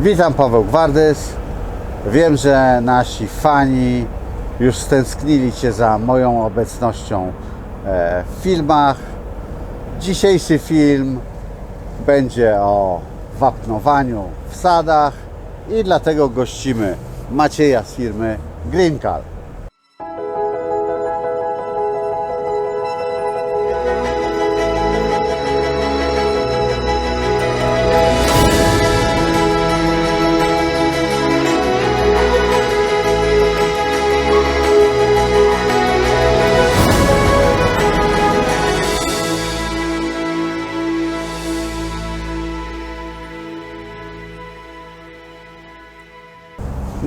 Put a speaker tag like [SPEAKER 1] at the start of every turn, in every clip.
[SPEAKER 1] Witam Paweł Gwardys. Wiem, że nasi fani już stęsknili się za moją obecnością e, w filmach. Dzisiejszy film będzie o wapnowaniu w sadach i dlatego gościmy Macieja z firmy Greencal.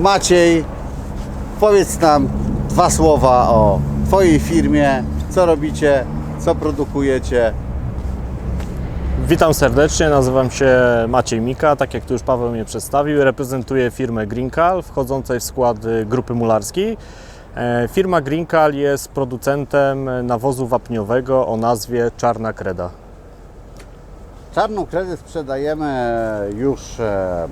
[SPEAKER 1] Maciej, powiedz nam dwa słowa o Twojej firmie, co robicie, co produkujecie.
[SPEAKER 2] Witam serdecznie, nazywam się Maciej Mika, tak jak tu już Paweł mnie przedstawił. Reprezentuję firmę Greencal, wchodzącej w skład grupy mularskiej. E, Firma Greencal jest producentem nawozu wapniowego o nazwie Czarna Kreda.
[SPEAKER 1] Czarną kredę sprzedajemy już e,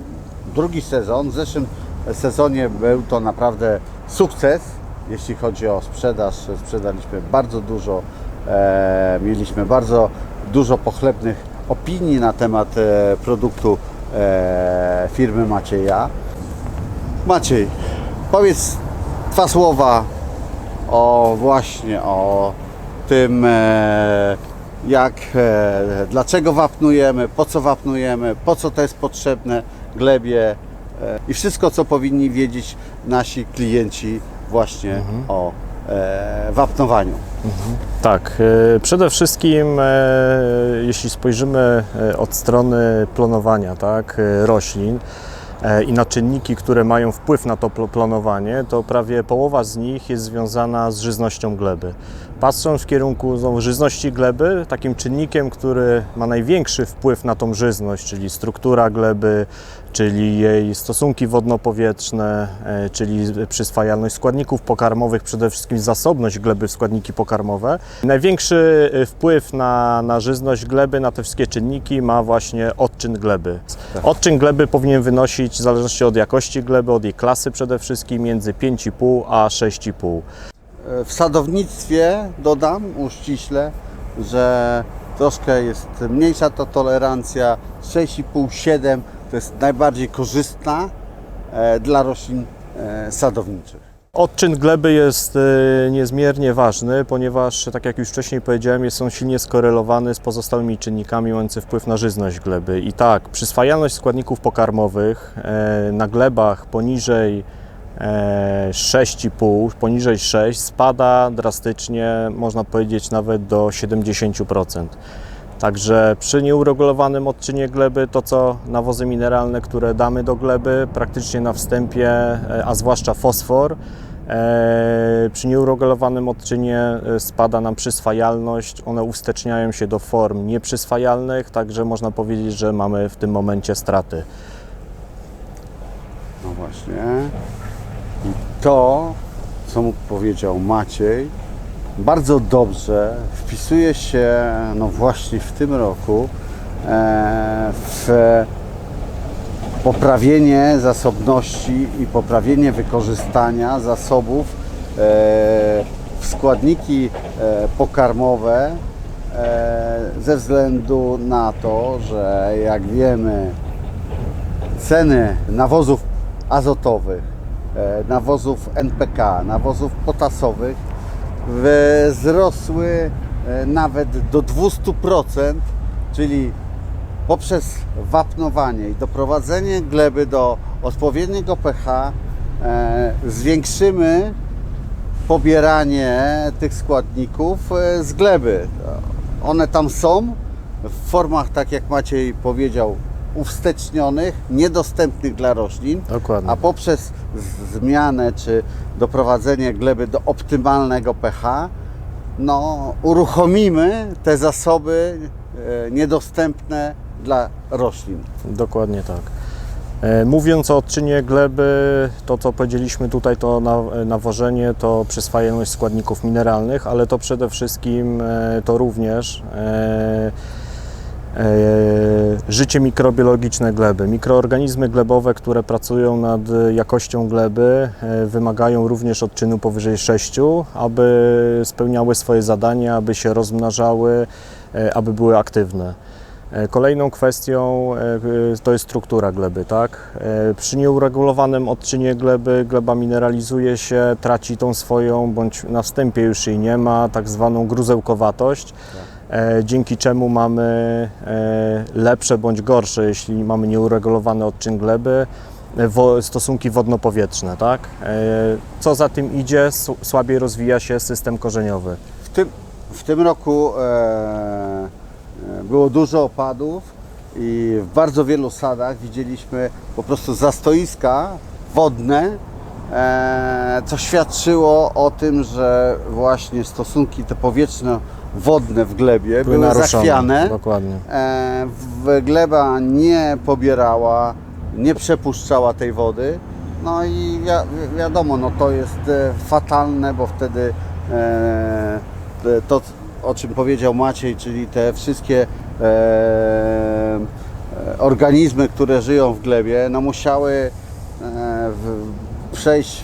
[SPEAKER 1] drugi sezon. W zeszłym sezonie był to naprawdę sukces, jeśli chodzi o sprzedaż. Sprzedaliśmy bardzo dużo, e, mieliśmy bardzo dużo pochlebnych opinii na temat e, produktu e, firmy Macieja. Maciej, powiedz dwa słowa o właśnie o tym, e, jak, e, dlaczego wapnujemy, po co wapnujemy, po co to jest potrzebne glebie i wszystko, co powinni wiedzieć nasi klienci właśnie o e, wapnowaniu.
[SPEAKER 2] Tak, e, przede wszystkim e, jeśli spojrzymy e, od strony planowania tak, e, roślin e, i na czynniki, które mają wpływ na to pl- planowanie, to prawie połowa z nich jest związana z żyznością gleby. Patrząc w kierunku znowu żyzności gleby, takim czynnikiem, który ma największy wpływ na tą żyzność, czyli struktura gleby, czyli jej stosunki wodno-powietrzne, e, czyli przyswajalność składników pokarmowych, przede wszystkim zasobność gleby w składniki pokarmowe. Największy e, wpływ na, na żyzność gleby, na te wszystkie czynniki ma właśnie odczyn gleby. Odczyn gleby powinien wynosić, w zależności od jakości gleby, od jej klasy przede wszystkim, między 5,5 a 6,5.
[SPEAKER 1] W sadownictwie dodam uściśle, że troszkę jest mniejsza to tolerancja 6,5-7 to jest najbardziej korzystna e, dla roślin e, sadowniczych.
[SPEAKER 2] Odczyn gleby jest e, niezmiernie ważny, ponieważ, tak jak już wcześniej powiedziałem, jest on silnie skorelowany z pozostałymi czynnikami mającymi wpływ na żyzność gleby. I tak, przyswajalność składników pokarmowych na glebach poniżej 6,5, poniżej 6 spada drastycznie, można powiedzieć nawet do 70%. Także przy nieuregulowanym odczynie gleby to co nawozy mineralne, które damy do gleby praktycznie na wstępie, e, a zwłaszcza fosfor, e, przy nieuregulowanym odczynie e, spada nam przyswajalność, one usteczniają się do form nieprzyswajalnych, także można powiedzieć, że mamy w tym momencie straty.
[SPEAKER 1] No właśnie. I to, co mu powiedział Maciej, bardzo dobrze wpisuje się, no właśnie w tym roku, e, w poprawienie zasobności i poprawienie wykorzystania zasobów e, w składniki e, pokarmowe ze względu na to, że jak wiemy, ceny nawozów azotowych, nawozów NPK, nawozów potasowych wzrosły e, nawet do 200%, czyli poprzez wapnowanie i doprowadzenie gleby do odpowiedniego pH e, zwiększymy pobieranie tych składników e, z gleby. One tam są w formach, tak jak Maciej powiedział, uwstecznionych, niedostępnych dla roślin,
[SPEAKER 2] Dokładnie.
[SPEAKER 1] a poprzez zmianę czy doprowadzenie gleby do optymalnego pH, no, uruchomimy te zasoby e, niedostępne dla roślin.
[SPEAKER 2] Dokładnie tak. E, Mówiąc o odczynie gleby, to co powiedzieliśmy tutaj, to na- nawożenie, to przyswajalność składników mineralnych, ale to przede wszystkim e, to również Życie mikrobiologiczne gleby. Mikroorganizmy glebowe, które pracują nad jakością gleby, e, wymagają również odczynu powyżej 6, aby spełniały swoje zadania, aby się rozmnażały, e, aby były aktywne. E, Kolejną kwestią e, to jest struktura gleby. Tak? E, Przy nieuregulowanym odczynie gleby gleba mineralizuje się, traci tą swoją, bądź na wstępie już jej nie ma, tak zwaną gruzełkowatość, e, dzięki czemu mamy e, lepsze bądź gorsze, jeśli mamy nieuregulowany odczyn gleby, e, stosunki wodno-powietrzne. Tak? E, Co za tym idzie, słabiej rozwija się system korzeniowy.
[SPEAKER 1] W tym, w tym roku e, e, było dużo opadów i w bardzo wielu sadach widzieliśmy po prostu zastoiska wodne, e, co świadczyło o tym, że właśnie stosunki te powietrzno-wodne w glebie były,
[SPEAKER 2] naruszone.
[SPEAKER 1] zachwiane.
[SPEAKER 2] Dokładnie.
[SPEAKER 1] E, w- gleba nie pobierała, nie przepuszczała tej wody. No i wi- wiadomo, no to jest e, fatalne, bo wtedy e, te- to, o czym powiedział Maciej, czyli te wszystkie e, e, organizmy, które żyją w glebie, no musiały e, przejść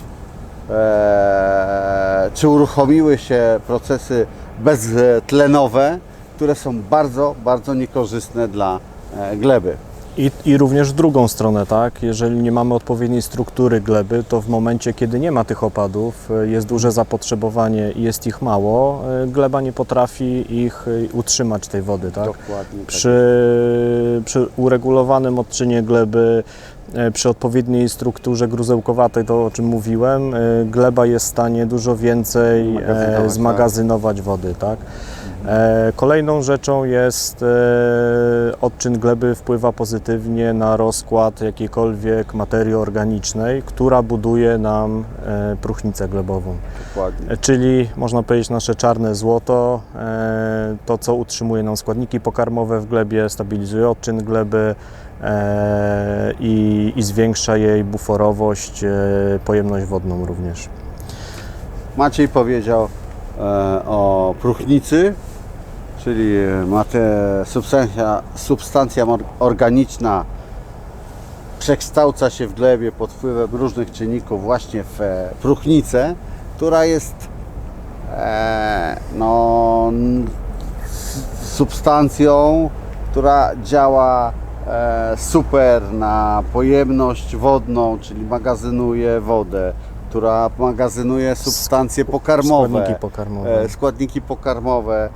[SPEAKER 1] e, czy uruchomiły się procesy beztlenowe, które są bardzo, bardzo niekorzystne dla e, gleby.
[SPEAKER 2] I, I również w drugą stronę, tak? Jeżeli nie mamy odpowiedniej struktury gleby, to w momencie, kiedy nie ma tych opadów, y, jest duże zapotrzebowanie i jest ich mało, y, gleba nie potrafi ich utrzymać tej wody, tak?
[SPEAKER 1] Dokładnie.
[SPEAKER 2] Przy, przy uregulowanym odczynie gleby, e, przy odpowiedniej strukturze gruzełkowatej, to o czym mówiłem, e, gleba jest w stanie dużo więcej
[SPEAKER 1] Zmagazynować,
[SPEAKER 2] e, zmagazynować wody. Tak? E, Kolejną rzeczą jest e, odczyn gleby wpływa pozytywnie na rozkład jakiejkolwiek materii organicznej, która buduje nam e, próchnicę glebową.
[SPEAKER 1] Dokładnie.
[SPEAKER 2] Czyli można powiedzieć nasze czarne złoto, to co utrzymuje nam składniki pokarmowe w glebie, stabilizuje odczyn gleby i, i zwiększa jej buforowość, pojemność wodną również.
[SPEAKER 1] Maciej powiedział e, o próchnicy, czyli mate, substancja, substancja organiczna przekształca się w glebie pod wpływem różnych czynników właśnie w e, próchnicę, która jest e, no, substancją, która działa e, super na pojemność wodną, czyli magazynuje wodę, która magazynuje substancje pokarmowe
[SPEAKER 2] Składniki pokarmowe.
[SPEAKER 1] e, składniki pokarmowe, e,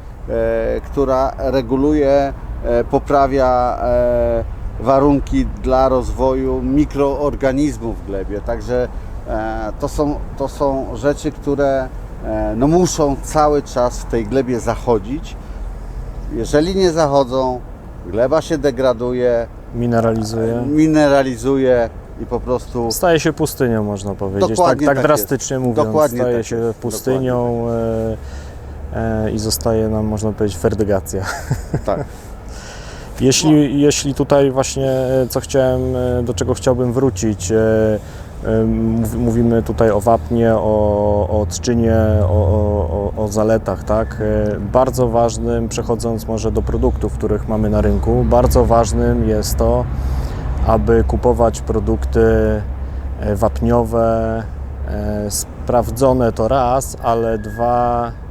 [SPEAKER 1] która reguluje, e, poprawia e, warunki dla rozwoju mikroorganizmów w glebie. Także e, to, są, to są rzeczy, które e, no, muszą cały czas w tej glebie zachodzić. Jeżeli nie zachodzą, gleba się degraduje,
[SPEAKER 2] Mineralizuje.
[SPEAKER 1] mineralizuje i po prostu
[SPEAKER 2] Staje się pustynią, można powiedzieć.
[SPEAKER 1] Dokładnie
[SPEAKER 2] tak, tak
[SPEAKER 1] tak
[SPEAKER 2] drastycznie mówiąc.
[SPEAKER 1] Dokładnie
[SPEAKER 2] staje
[SPEAKER 1] tak
[SPEAKER 2] się pustynią e, e, i zostaje nam, można powiedzieć, ferdygacja.
[SPEAKER 1] tak.
[SPEAKER 2] Jeśli, jeśli tutaj właśnie, e, co chciałem, e, do czego chciałbym wrócić, e, e, mów- mówimy tutaj o wapnie, o, o odczynie, o, o, o, zaletach, tak? E, Bardzo ważnym, przechodząc może do produktów, których mamy na rynku, bardzo ważnym jest to, aby kupować produkty e, wapniowe, e, sprawdzone to raz, ale dwa e,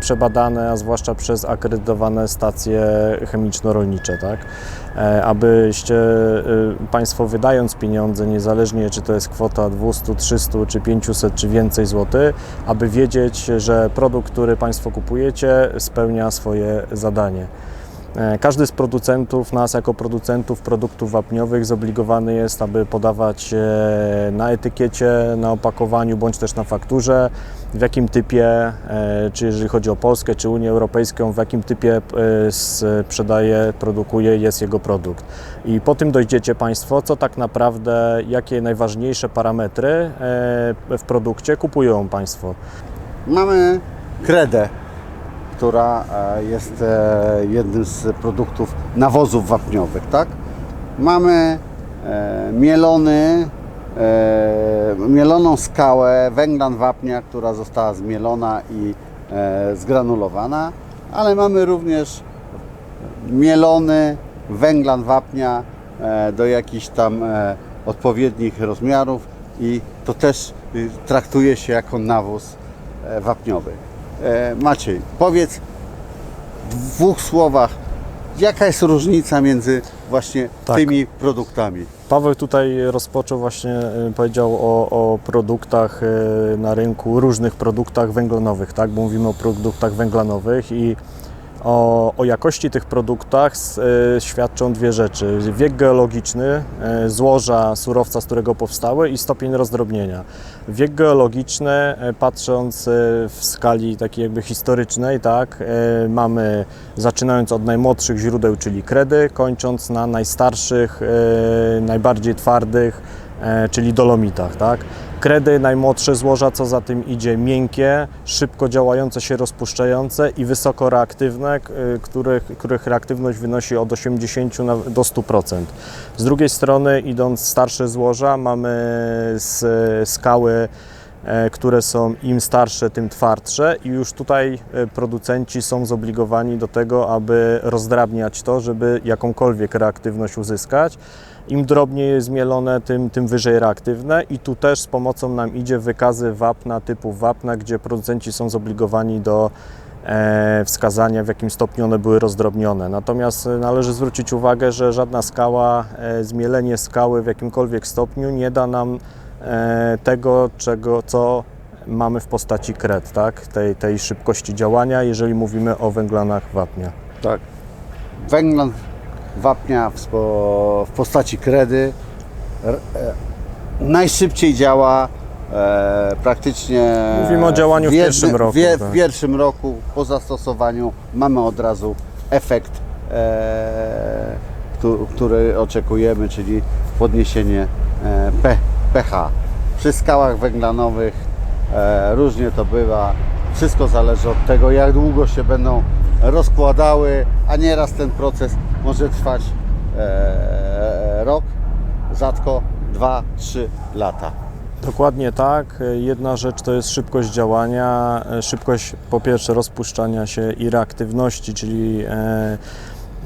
[SPEAKER 2] przebadane, a zwłaszcza przez akredytowane stacje chemiczno-rolnicze, tak? E, Abyście e, Państwo wydając pieniądze, niezależnie czy to jest kwota 200, 300 czy 500 czy więcej złotych, aby wiedzieć, że produkt, który Państwo kupujecie spełnia swoje zadanie. E, Każdy z producentów, nas jako producentów produktów wapniowych zobligowany jest, aby podawać e, na etykiecie, na opakowaniu bądź też na fakturze, w jakim typie, e, czy jeżeli chodzi o Polskę, czy Unię Europejską, w jakim typie sprzedaje, produkuje, jest jego produkt. I po tym dojdziecie Państwo, co tak naprawdę, jakie najważniejsze parametry w produkcie kupują Państwo.
[SPEAKER 1] Mamy kredę, która e, jest e, jednym z produktów nawozów wapniowych, tak? Mamy e, mielony, mieloną skałę węglan wapnia, która została zmielona i zgranulowana, ale mamy również mielony węglan wapnia do jakichś tam odpowiednich rozmiarów i to też y, traktuje się jako nawóz wapniowy. E, Maciej, powiedz w dwóch słowach, jaka jest różnica między właśnie
[SPEAKER 2] Tak.
[SPEAKER 1] tymi produktami?
[SPEAKER 2] Paweł tutaj rozpoczął właśnie, y, powiedział o, o produktach y, na rynku, różnych produktach węglanowych, tak? Bo mówimy o produktach węglanowych i o, o jakości tych produktach y, świadczą dwie rzeczy. Wiek geologiczny, y, złoża surowca, z którego powstały i stopień rozdrobnienia. Wiek geologiczny, y, patrząc y, w skali takiej jakby historycznej, tak, y, mamy zaczynając od najmłodszych źródeł, czyli kredy, kończąc na najstarszych, y, najbardziej twardych, czyli dolomitach, tak. Kredy, najmłodsze złoża, co za tym idzie, miękkie, szybko działające się, rozpuszczające i wysoko reaktywne, y, których, których reaktywność wynosi od 80 na, do 100%. Z drugiej strony, idąc starsze złoża, mamy s, skały, e, które są im starsze, tym twardsze i już tutaj e, producenci są zobligowani do tego, aby rozdrabniać to, żeby jakąkolwiek reaktywność uzyskać. Im drobniej jest mielone, tym, tym wyżej reaktywne i tu też z pomocą nam idzie wykazy wapna, typów wapna, gdzie producenci są zobligowani do e, wskazania, w jakim stopniu one były rozdrobnione. Natomiast e, należy zwrócić uwagę, że żadna skała, e, zmielenie skały w jakimkolwiek stopniu nie da nam tego, czego, co mamy w postaci kred, tak? tej, tej szybkości działania, jeżeli mówimy o węglanach wapnia.
[SPEAKER 1] Tak. Węglan wapnia w, w postaci kredy e, najszybciej działa e, praktycznie.
[SPEAKER 2] Mówimy o działaniu w
[SPEAKER 1] jednym-
[SPEAKER 2] pierwszym roku,
[SPEAKER 1] wie-
[SPEAKER 2] tak.
[SPEAKER 1] W pierwszym roku po zastosowaniu mamy od razu efekt, e, któ- który oczekujemy, czyli podniesienie e, P, pH. Przy skałach węglanowych e, różnie to bywa. Wszystko zależy od tego, jak długo się będą rozkładały, a nieraz ten proces może trwać e, rok, rzadko 2-3 lata.
[SPEAKER 2] Dokładnie tak. Jedna rzecz to jest szybkość działania, e, szybkość po pierwsze rozpuszczania się i reaktywności, czyli e,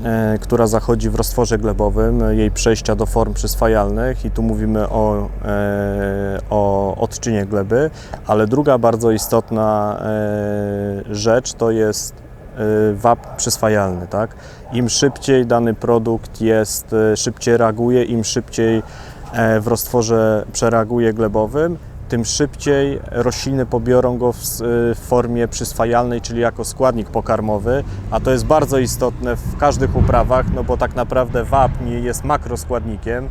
[SPEAKER 2] e, która zachodzi w roztworze glebowym, jej przejścia do form przyswajalnych i tu mówimy o, e, o odczynie gleby, ale druga bardzo istotna e, rzecz to jest e, wapń przyswajalny, tak? Im szybciej dany produkt jest, e, szybciej reaguje, im szybciej e, w roztworze przereaguje glebowym, tym szybciej rośliny pobiorą go w, s- w formie przyswajalnej, czyli jako składnik pokarmowy, a to jest bardzo istotne w każdych uprawach, no bo tak naprawdę wapń jest makroskładnikiem,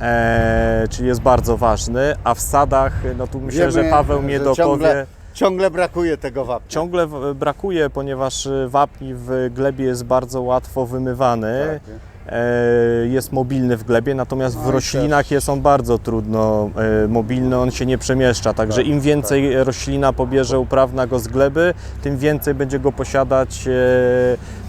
[SPEAKER 2] e, czyli jest bardzo ważny, a w sadach, no tu myślę, że
[SPEAKER 1] Wiemy,
[SPEAKER 2] Paweł mnie
[SPEAKER 1] że
[SPEAKER 2] dopowie.
[SPEAKER 1] Ciągle, ciągle brakuje tego wapnia.
[SPEAKER 2] Ciągle brakuje, ponieważ y, wapń w glebie jest bardzo łatwo wymywany.
[SPEAKER 1] Tak.
[SPEAKER 2] e, Jest mobilny w glebie, natomiast
[SPEAKER 1] No
[SPEAKER 2] w
[SPEAKER 1] i
[SPEAKER 2] roślinach jest on bardzo trudno e, mobilny, on się nie przemieszcza. Także
[SPEAKER 1] Tak,
[SPEAKER 2] im więcej roślina pobierze uprawna go z gleby, tym więcej będzie go posiadać e,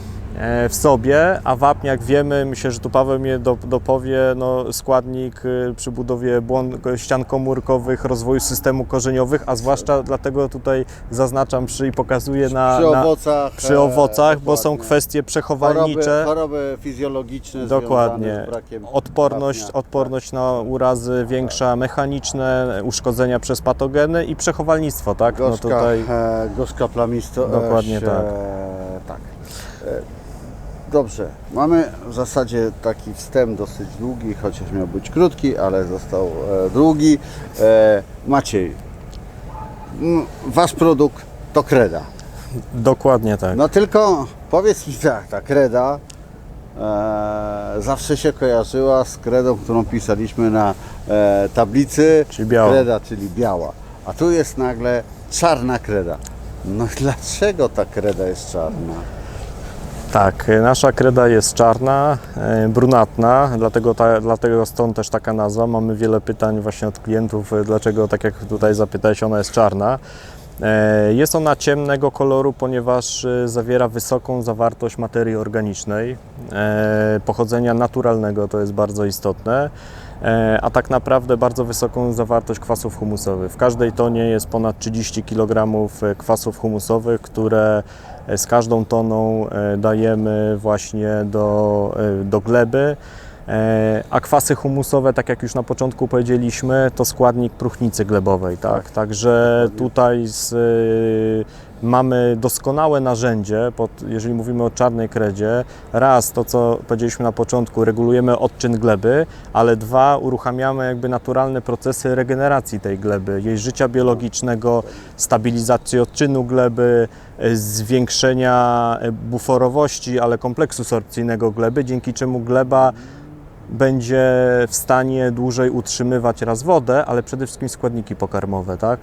[SPEAKER 2] w sobie, a wapń, jak wiemy, myślę, że tu Paweł mnie do, dopowie, no, składnik y, przy budowie błon, ścian komórkowych, rozwoju systemu korzeniowych, a zwłaszcza dlatego tutaj zaznaczam przy i pokazuję na,
[SPEAKER 1] przy
[SPEAKER 2] na,
[SPEAKER 1] owocach,
[SPEAKER 2] przy
[SPEAKER 1] e,
[SPEAKER 2] owocach, bo są kwestie
[SPEAKER 1] choroby,
[SPEAKER 2] przechowalnicze.
[SPEAKER 1] choroby fizjologiczne
[SPEAKER 2] Dokładnie.
[SPEAKER 1] związane z brakiem
[SPEAKER 2] Odporność,
[SPEAKER 1] wapnia.
[SPEAKER 2] odporność na urazy większa, mechaniczne, uszkodzenia przez patogeny i przechowalnictwo, tak? No
[SPEAKER 1] Gorzka,
[SPEAKER 2] tutaj
[SPEAKER 1] e, gorzka plamisto.
[SPEAKER 2] Dokładnie
[SPEAKER 1] e,
[SPEAKER 2] tak.
[SPEAKER 1] tak. Dobrze, mamy w zasadzie taki wstęp dosyć długi, chociaż miał być krótki, ale został e, długi. E, Maciej, m, wasz produkt to kreda.
[SPEAKER 2] dokładnie tak.
[SPEAKER 1] No tylko powiedz mi tak, ta kreda e, zawsze się kojarzyła z kredą, którą pisaliśmy na e, tablicy.
[SPEAKER 2] Czyli biała.
[SPEAKER 1] Kreda, czyli biała. A tu jest nagle czarna kreda. No dlaczego ta kreda jest czarna?
[SPEAKER 2] Tak, y, nasza kreda jest czarna, e, brunatna, dlatego, ta, dlatego stąd też taka nazwa. Mamy wiele pytań właśnie od klientów, e, dlaczego, tak jak tutaj zapytałeś, ona jest czarna. E, Jest ona ciemnego koloru, ponieważ e, zawiera wysoką zawartość materii organicznej, e, pochodzenia naturalnego, to jest bardzo istotne, e, a tak naprawdę bardzo wysoką zawartość kwasów humusowych. W każdej tonie jest ponad 30 kg kwasów humusowych, które E, Z każdą toną e, dajemy właśnie do, e, do gleby. E, A kwasy humusowe, tak jak już na początku powiedzieliśmy, to składnik próchnicy glebowej, tak? Także tutaj z, e, mamy doskonałe narzędzie, pod, jeżeli mówimy o czarnej kredzie. Raz, to co powiedzieliśmy na początku, regulujemy odczyn gleby, ale dwa, uruchamiamy jakby naturalne procesy regeneracji tej gleby, jej życia biologicznego, stabilizacji odczynu gleby, e, zwiększenia e, buforowości, ale kompleksu sorpcyjnego gleby, dzięki czemu gleba będzie w stanie dłużej utrzymywać raz wodę, ale przede wszystkim składniki pokarmowe, tak?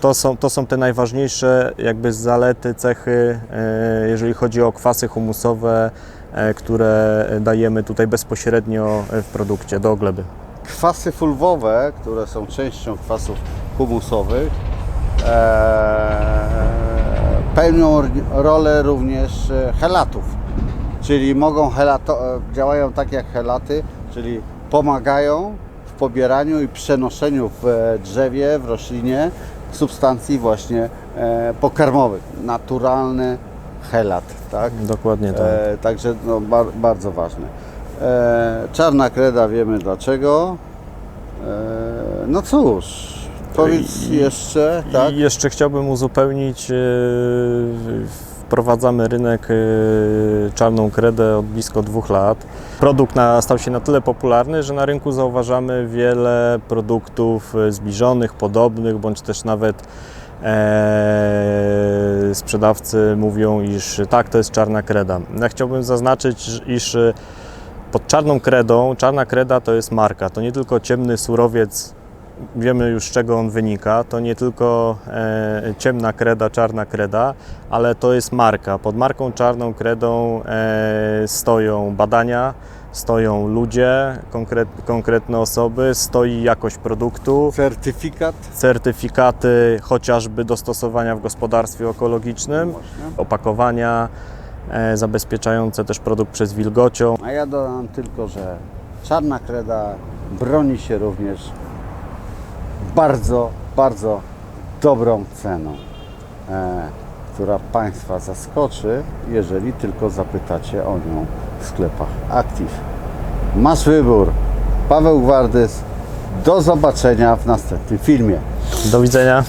[SPEAKER 2] To są, to są te najważniejsze jakby zalety, cechy, e, jeżeli chodzi o kwasy humusowe, e, które dajemy tutaj bezpośrednio w produkcie do gleby.
[SPEAKER 1] Kwasy fulwowe, które są częścią kwasów humusowych, e, pełnią rolę również helatów, czyli mogą helato, działają tak jak helaty, czyli pomagają w pobieraniu i przenoszeniu w drzewie, w roślinie substancji właśnie e, pokarmowych. Naturalny helat, tak?
[SPEAKER 2] Dokładnie tak.
[SPEAKER 1] E, także no, bar, bardzo ważne. E, czarna kreda wiemy dlaczego. E, no cóż, powiedz
[SPEAKER 2] I-
[SPEAKER 1] jeszcze, tak?
[SPEAKER 2] I jeszcze chciałbym uzupełnić, e, wprowadzamy rynek e, czarną kredę od blisko dwóch lat. Produkt na, stał się na tyle popularny, że na rynku zauważamy wiele produktów e, zbliżonych, podobnych, bądź też nawet e, sprzedawcy mówią, iż tak, to jest czarna kreda. Ja chciałbym zaznaczyć, iż e, pod czarną kredą, czarna kreda to jest marka, to nie tylko ciemny surowiec wiemy już z czego on wynika. To nie tylko e, ciemna kreda, czarna kreda, ale to jest marka. Pod marką czarną kredą e, stoją badania, stoją ludzie, konkret, konkretne osoby, stoi jakość produktu,
[SPEAKER 1] Certyfikat.
[SPEAKER 2] certyfikaty chociażby dostosowania w gospodarstwie ekologicznym, opakowania e, zabezpieczające też produkt przed wilgocią.
[SPEAKER 1] A ja dodam tylko, że czarna kreda broni się również bardzo, bardzo dobrą ceną, e, która Państwa zaskoczy, jeżeli tylko zapytacie o nią w sklepach Active. Masz wybór. Paweł Gwardys. Do zobaczenia w następnym filmie.
[SPEAKER 2] Do widzenia.